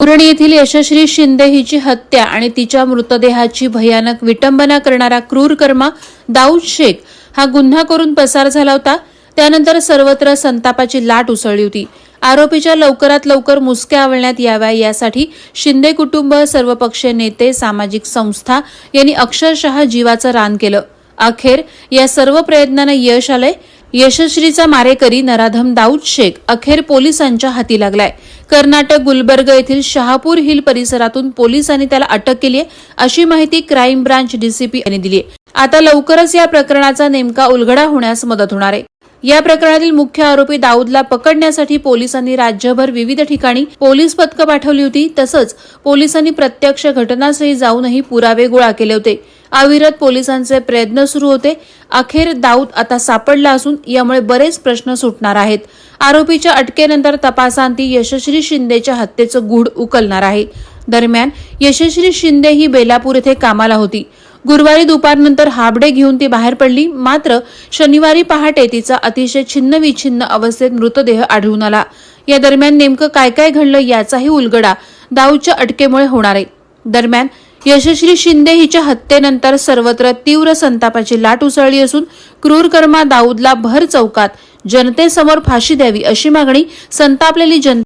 उरण येथील यशश्री शिंदे हिची हत्या आणि तिच्या मृतदेहाची भयानक विटंबना करणारा क्रूर कर्मा दाऊद शेख हा गुन्हा करून पसार झाला होता. त्यानंतर सर्वत्र संतापाची लाट उसळली होती. आरोपीच्या लवकरात लवकर मुसक्या आवळण्यात याव्या यासाठी शिंदे कुटुंब सर्वपक्षीय नेते सामाजिक संस्था यांनी अक्षरशः जीवाचं रान केलं. अखेर या सर्व प्रयत्नांना यश आलंय. यशश्रीचा मारेकरी नराधम दाऊद शेख अखेर पोलिसांच्या हाती लागलाय. कर्नाटक गुलबर्ग येथील शहापूर हिल परिसरातून पोलिसांनी त्याला अटक केली आहे. अशी माहिती क्राईम ब्रांच डीसीपी यांनी दिली आहे. आता लवकरच या प्रकरणाचा नेमका उलगडा होण्यास मदत होणार आहे. या प्रकरणातील मुख्य आरोपी दाऊदला पकडण्यासाठी पोलिसांनी राज्यभर विविध ठिकाणी पोलीस पथकं पाठवली होती. तसंच पोलिसांनी प्रत्यक्ष घटनास्थळी जाऊनही पुरावे गोळा केले होते. अविरत पोलिसांचे प्रयत्न सुरू होते. अखेर दाऊद आता सापडला असून यामुळे बरेच प्रश्न सुटणार आहेत. आरोपीच्या अटकेनंतर तपासांती यशश्री शिंदेच्या हत्येचं गूढ उकलणार आहे. दरम्यान यशश्री शिंदे ही बेलापूर येथे कामाला होती. गुरुवारी दुपारनंतर हाबडे घेऊन ती बाहेर पडली. मात्र शनिवारी पहाटे तिचा अतिशय छिन्न विछिन्न अवस्थेत मृतदेह आढळून आला. या दरम्यान नेमकं काय काय घडलं याचाही उलगडा दाऊदच्या अटकेमुळे होणार आहे. दरम्यान यशश्री शिंदे हिच्या हत्येनंतर सर्वत्र तीव्र संतापाची लाट उसळली असून क्रूर कर्मा दाऊदला भर चौकात जनतेसमोर फाशी द्यावी अशी मागणी संतापलेली जनता